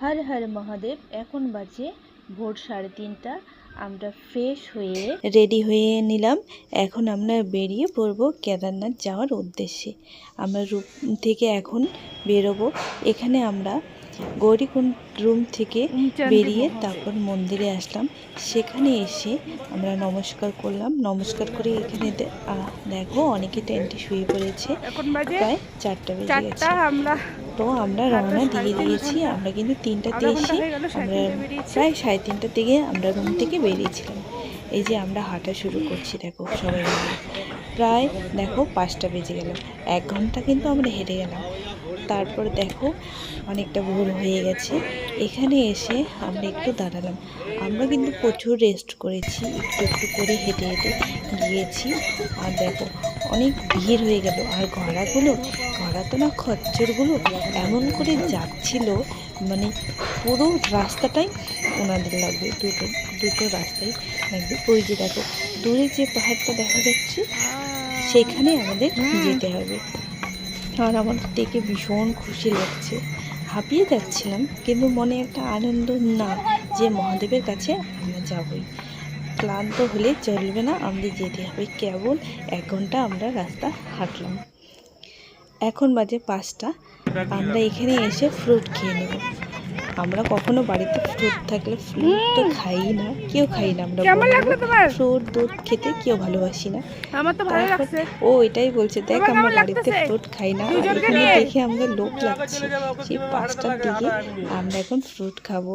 হর হর মহাদেব এখন বাজে ভোর সাড়ে তিনটা। আমরা ফ্রেশ হয়ে রেডি হয়ে নিলাম। এখন আমরা বেরিয়ে পড়ব কেদারনাথ যাওয়ার উদ্দেশ্যে। আমরা রুম থেকে এখন বেরোবো। এখানে আমরা গৌরীকুণ্ড রুম থেকে বেরিয়ে তারপর মন্দিরে আসলাম। সেখানে এসে আমরা নমস্কার করলাম। নমস্কার করে এখানে দেখো অনেকে টেন্টে শুয়ে পড়েছে। প্রায় চারটা বেজে গেছে। আমরা তো আমরা রওনা দিয়ে দিয়েছি আমরা কিন্তু গেল, সাড়ে আমরা প্রায় সাড়ে তিনটার দিকে আমরা রুম থেকে বেরিয়েছিলাম। এই যে আমরা হাঁটা শুরু করছি দেখো সবাই মিলে। প্রায় দেখো পাঁচটা বেজে গেল। এক ঘণ্টা কিন্তু আমরা হেঁটে গেলাম। তারপর দেখো অনেকটা ভুল হয়ে গেছে। এখানে এসে আমরা একটু দাঁড়ালাম। আমরা কিন্তু প্রচুর রেস্ট করেছি একটু একটু করে হেঁটে হেঁটে গিয়েছি। আর দেখো অনেক ভিড় হয়ে গেল। আর ঘোড়াগুলো ঘোড়া তো না খচ্চরগুলো এমন করে যাচ্ছিল মানে পুরো রাস্তাটাই ওনাদের লাগবে, দুটো দুটো রাস্তাই লাগবে। ওই যে দেখো, দূরে যে পাহাড়টা দেখা যাচ্ছে, সেখানে আমাদের যেতে হবে। আর আমার দেখে ভীষণ খুশি লাগছে। হাঁপিয়ে যাচ্ছিলাম, কিন্তু মনে একটা আনন্দ না যে মহাদেবের কাছে আমরা যাবই। ক্লান্ত হলে চলবে না। আমাদের যেতে হবে। কেবল এক ঘণ্টা আমরা রাস্তা হাঁটলাম। এখন বাজে পাঁচটা। আমরা এখানে এসে ফ্রুট খেয়ে নেব। আমরা কখনো বাড়িতে ফ্রুট থাকলে ফ্রুট তো খাই না। কেউ খাই না আমরা ফ্রুট দুধ খেতে কেউ ভালোবাসি না। আমার তো ভালো তারপর লাগছে। ও এটাই বলছে দেখ আমরা বাড়িতে ফ্রুট খাই না। এখানে দেখে আমাদের লোক লাগছে। সেই পাঁচটার দিকে আমরা এখন ফ্রুট খাব।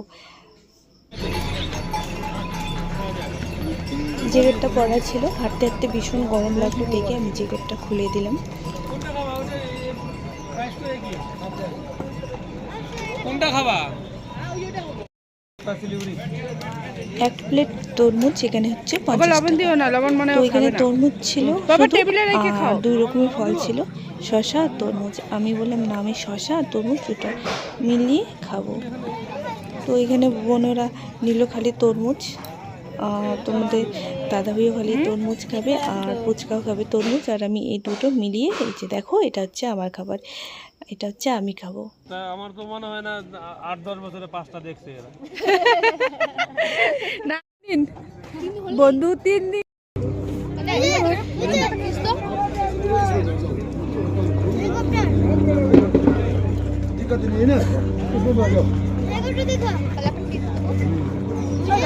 জ্যাকেটটা পরা ছিল হাঁটতে হাঁটতে ভীষণ গরম লাগল দেখে আমি জ্যাকেটটা খুলে দিলাম। কোনটা খাবা এক প্লেট তরমুজ এখানে হচ্ছে বাবা পঞ্চাশ লবণ দিও না লবণ মনে তো এখানে তরমুজ ছিল বাবা, টেবিলে রেখে খাও। দুই রকমের ফল ছিল শশা আর তরমুজ। আমি বললাম না আমি শশা আর তরমুজ দুটো মিলিয়ে খাব। তো এখানে বোনেরা নিল খালি তরমুজ। তোমাদের দাদা ভাইও খালি তরমুজ খাবে আর ফুচকাও খাবে তরমুজ আর আমি এই দুটো মিলিয়ে এই যে দেখো এটা হচ্ছে আমার খাবার এটা হচ্ছে আমি খাব। তা আমার তো মনে হয় না আট দশ বছরে পাঁচটা দেখছে না তিন বন্ধু তিন দিন।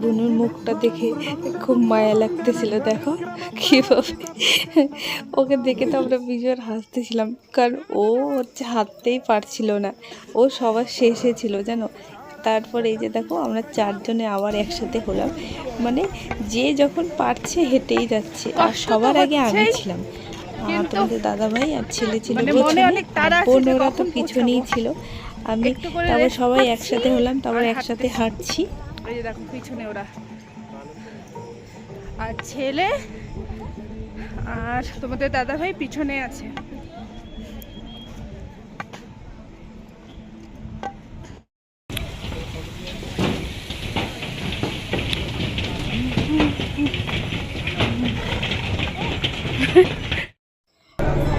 বুনুর মুখটা দেখে খুব মায়া লাগতেছিল দেখো কীভাবে। ওকে দেখে তো আমরা ভীষণ হাসতেছিলাম কারণ ও হচ্ছে হাঁটতেই পারছিল না। ও সবার শেষে ছিল জানো? তারপর এই যে দেখো আমরা চারজনে আবার একসাথে হলাম। মানে যে যখন পারছে হেঁটেই যাচ্ছে আর সবার আগে আমি ছিলাম। তোমাদের দাদা ভাই আর ছেলে ছিল মানে বোন ওরা তো পিছনেই ছিল। আমি একটু করে তারপর সবাই একসাথে হলাম তারপর একসাথে হাঁটছি। এই যে দেখো পিছনে ওরা। আর ছেলে আর তোমাদের দাদা ভাই পিছনে আছে।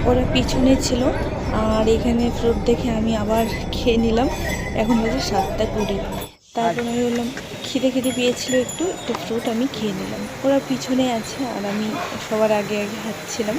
ওরা পিছনে ছিল। আর এখানে ফ্রুট দেখে আমি আবার খেয়ে নিলাম। এখন বাজে সাতটা কুড়ি। তারপর আমি বললাম, খিদে খিদে পেয়েছিল একটু একটু ফ্রুট আমি খেয়ে নিলাম। ওরা পিছনে আছে আর আমি সবার আগে আগে হাঁটছিলাম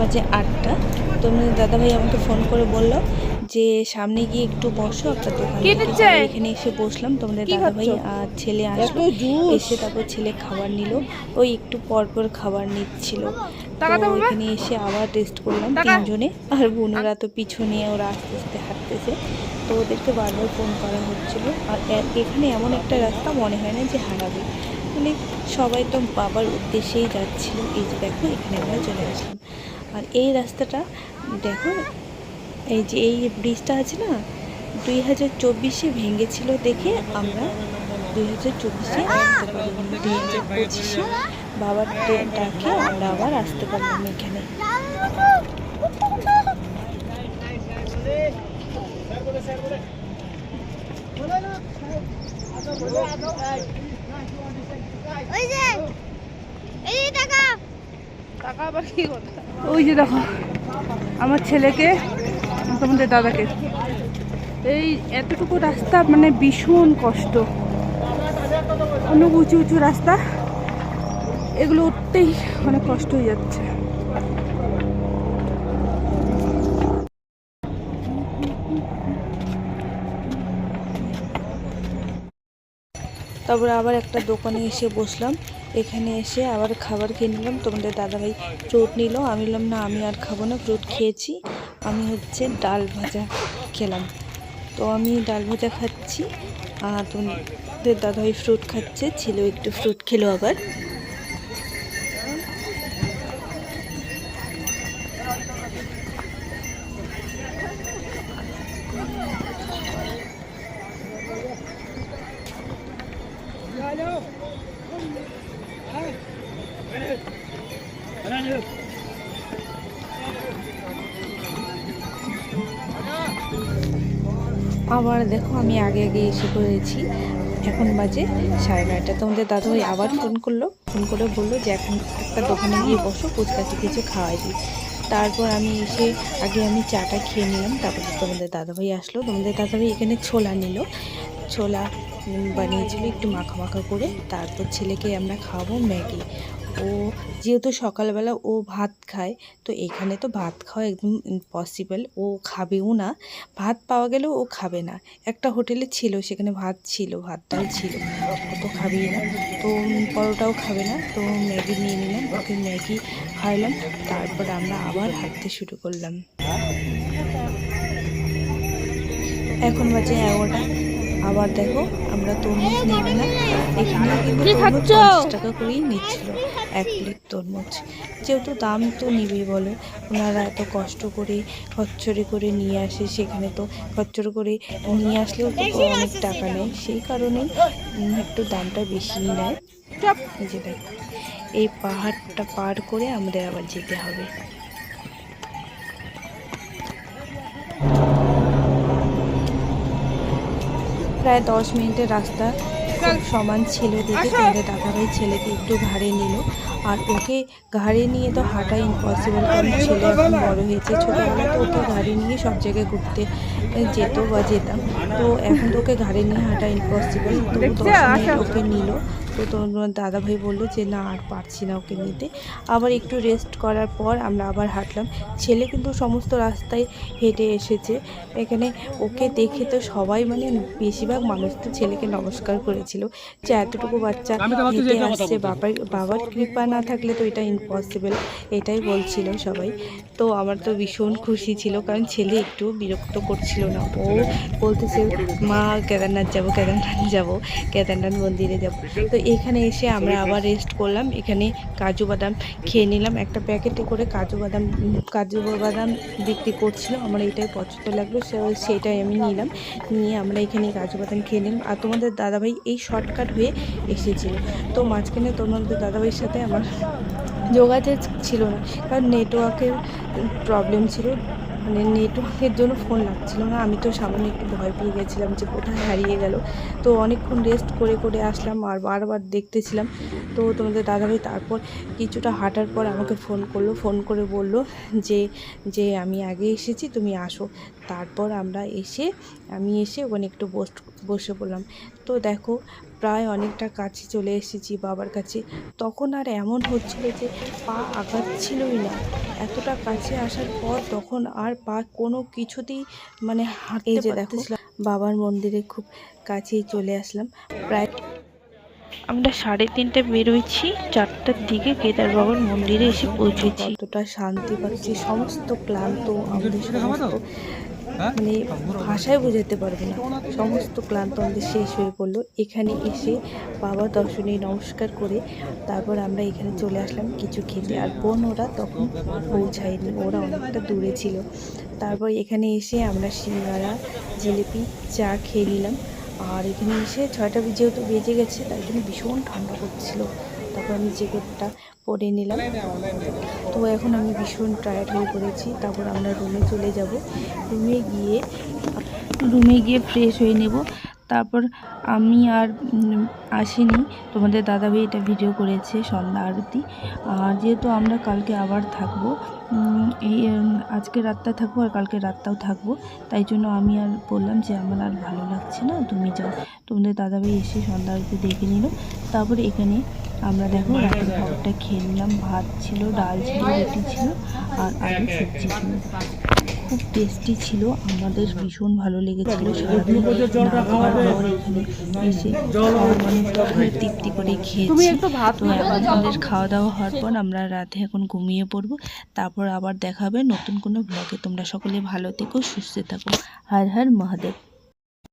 বাজে আটটা। তোমাদের দাদাভাই আমাকে ফোন করে বলল যে সামনে গিয়ে একটু বসো একটা দোকান এখানে এসে বসলাম। তোমাদের দাদাভাই আর ছেলে আসলো। এসে তারপর ছেলে খাবার নিল। ওই একটু পর পর খাবার নিচ্ছিল। তো এখানে এসে আবার টেস্ট করলাম তিনজনে। আর বোনেরা তো পিছনে ওরা আস্তে আস্তে হাঁটতেছে। তো ওদেরকে বারবার ফোন করা হচ্ছিল। আর এখানে এমন একটা রাস্তা মনে হয় না যে হারাবে। মানে সবাই তো বাবার উদ্দেশ্যেই যাচ্ছিল। এই যে দেখো এখানে আমরা চলে আসলাম। আর এই রাস্তাটা, দেখো, এই যে এই ব্রিজটা আছে না, দুই হাজার চব্বিশে ভেঙেছিল দেখে আমরা দুই হাজার চব্বিশে আসতে পারিনি। দুই হাজার বাবার ডাকে, আমরা আবার আসতে পারলাম এখানে। টাকা আবার কি কথা? ওই যে দেখো, আমার ছেলেকে, তোমাদের দাদাকে। এই এতটুকু রাস্তা মানে ভীষণ কষ্ট। অনেক উঁচু উঁচু রাস্তা, এগুলো উঠতেই অনেক কষ্ট হয়ে যাচ্ছে। তারপরে আবার একটা দোকানে এসে বসলাম। এখানে এসে আবার খাবার খেয়ে নিলাম। তোমাদের দাদাভাই ফ্রুট নিল। আমি নিলাম না, আমি আর খাব না ফ্রুট খেয়েছি। আমি হচ্ছে ডাল ভাজা খেলাম। তো আমি ডাল ভাজা খাচ্ছি। আর তোমাদের দাদাভাই ফ্রুট খাচ্ছে। ছিল একটু ফ্রুট খেলো আবার। আবার দেখো, আমি আগে আগে এসে পড়েছি। এখন বাজে সাড়ে নয়টা। তোমাদের দাদাভাই আবার ফোন করল। ফোন করে বলল যে, এখন একটা দোকানে গিয়ে বসো ফুচকাছে কিছু খাওয়াই দিই। তারপর আমি এসে আগে আমি চাটা খেয়ে নিলাম। তারপরে তোমাদের দাদাভাই আসলো। তোমাদের দাদাভাই এখানে ছোলা নিল। ছোলা বানিয়েছিল একটু মাখা মাখা করে। তারপর ছেলেকে আমরা খাওয়াবো ম্যাগি। ও যেহেতু সকালবেলা ও ভাত খায়, তো এখানে তো ভাত খাওয়া একদম ইম্পসিবল ও খাবেও না। ভাত পাওয়া গেলেও ও খাবে না। একটা হোটেলে ছিল, সেখানে ভাত ছিল, ভাত ডাল ছিল। তো খাবেই না। তো পরোটাও খাবে না, তো ম্যাগি নিয়ে নিলাম, ওকে ম্যাগি খাওয়ালাম, তারপর আমরা আবার হাঁটতে শুরু করলাম। এখন বাজে এগারোটা। আবার দেখো আমরা তরমুজ নিয়ে নিলাম এখানে কিন্তু তরমুজ পঞ্চাশ টাকা করেই নিচ্ছিল। এক প্লেট তরমুজ। যেহেতু দাম তো নিবেই বলো। ওনারা এত কষ্ট করে খচ্চরে করে নিয়ে আসে সেখানে তো খচ্চরে করে নিয়ে আসলেও তো অনেক টাকা নেয়। সেই কারণে উম, একটু দামটা বেশিই নেয়। এই যে দেখো এই পাহাড়টা পার করে আমাদের আবার যেতে হবে। প্রায় দশ মিনিটের রাস্তা সমান ছিল দেখে তোমাদের দাদাভাই ছেলেকে একটু ঘাড়ে নিল। আর ওকে ঘাড়ে নিয়ে তো হাঁটা ইম্পসিবল কারণ ছেলে এখন বড় হয়েছে। ছোটোবেলা তো ওকে ঘাড়ে নিয়ে সব জায়গায় ঘুরতে যেত বা যেতাম। তো এখন তো ওকে ঘাড়ে নিয়ে হাঁটা ইম্পসিবল তো দশ মিনিট ওকে নিল। তো তোমার দাদাভাই বলল যে না আর পারছি না ওকে নিতে। আবার একটু রেস্ট করার পর আমরা আবার হাঁটলাম। ছেলে কিন্তু সমস্ত রাস্তায় হেঁটে এসেছে। এখানে ওকে দেখে তো সবাই মানে বেশিরভাগ মানুষ তো ছেলেকে নমস্কার করেছিল যে এতটুকু বাচ্চা হেঁটে আসছে। বাবার বাবার কৃপা না থাকলে তো এটা ইম্পসিবল এটাই বলছিল সবাই। তো আমার তো ভীষণ খুশি ছিল কারণ ছেলে একটু বিরক্ত করছিল না। ও বলতেছে মা কেদারনাথ যাব কেদারনাথ যাব কেদারনাথ মন্দিরে যাব। তো এখানে এসে আমরা আবার রেস্ট করলাম। এখানে কাজু বাদাম খেয়ে নিলাম। একটা প্যাকেটে করে কাজু বাদাম কাজু বাদাম বিক্রি করছিল। আমার এটাই পছন্দ লাগল। সে- সেটাই আমি নিলাম। নিয়ে আমরা এখানে কাজু বাদাম খেয়ে নিলাম। আর তোমাদের দাদাভাই এই শর্টকাট হয়ে এসেছিল। তো মাঝখানে তোমাদের দাদাভাইয়ের সাথে আমার যোগাযোগ ছিল না। কারণ নেটওয়ার্কের প্রবলেম ছিল। মানে নেটওয়ার্কের জন্য ফোন লাগছিল না। আমি তো সামনে একটু ভয় পেয়ে গেছিলাম যে কোথায় হারিয়ে গেল। তো অনেকক্ষণ রেস্ট করে করে আসলাম আর বারবার দেখতেছিলাম। তো তোমাদের দাদাভাই তারপর কিছুটা হাঁটার পর আমাকে ফোন করল ফোন করে বলল যে যে আমি আগে এসেছি, তুমি আসো। তারপর আমরা এসে, আমি এসে ওখানে একটু বস, বসে পড়লাম। তো দেখো প্রায় অনেকটা কাছে চলে এসেছি বাবার কাছে। তখন আর এমন হচ্ছিল যে পা আগাচ্ছিলই না। এতটা কাছে আসার পর তখন আর পা কোনো কিছুতেই মানে হাঁটতে যে দেখো। বাবার মন্দিরে খুব কাছেই চলে আসলাম। প্রায় আমরা সাড়ে তিনটে বেরোইছি চারটার দিকে কেদার বাবার মন্দিরে এসে পৌঁছেছি। কতটা শান্তি পাচ্ছি সমস্ত ক্লান্ত আমাদের সমস্ত মানে ভাষায় বোঝাতে পারব না। সমস্ত ক্লান্ত আমাদের শেষ হয়ে পড়ল। এখানে এসে বাবা দর্শনে নমস্কার করে তারপর আমরা এখানে চলে আসলাম কিছু খেতে। আর বোন ওরা তখন পৌঁছায়নি। ওরা অনেকটা দূরে ছিল। তারপর এখানে এসে আমরা সিঙ্গারা, জিলিপি, চা খেয়ে নিলাম। আর এখানে এসে ছয়টা যেহেতু বেজে গেছে। তাই জন্য ভীষণ ঠান্ডা করছিল তারপর আমি জ্যাকেটটা পরে নিলাম। তো এখন আমি ভীষণ টায়ার্ড হয়ে পড়েছি। তারপর আমরা রুমে চলে যাব। রুমে গিয়ে রুমে গিয়ে ফ্রেশ হয়ে নেব। তারপর আমি আর আসিনি। তোমাদের দাদাভাই এটা ভিডিও করেছে, সন্ধ্যা আরতি। আর যেহেতু আমরা কালকে আবার থাকব এই আজকে রাতটা থাকব আর কালকে রাতটাও থাকব। তাই জন্য আমি আর বললাম যে আমার আর ভালো লাগছে না তুমি যাও। তোমাদের দাদাভাই এসে সন্ধ্যা আরতি দেখে নিল। তারপরে এখানে আমরা দেখো রাতের খাবারটা খেয়ে নিলাম। ভাত ছিল ডাল ছিল রুটি ছিল আর আলু সবজি ছিল। খুব টেস্টি ছিল। আমাদের ভীষণ ভালো লেগেছিল। সারাদিন খাওয়ার পর এখানে এসে মানে তৃপ্তি করে খেয়েছি। তো আমাদের খাওয়া দাওয়া হওয়ার পর আমরা রাতে এখন ঘুমিয়ে পড়ব। তারপর আবার দেখাবে নতুন কোনো ব্লগে তোমরা সকলে ভালো থেকো সুস্থ থাকো। হর হর মহাদেব।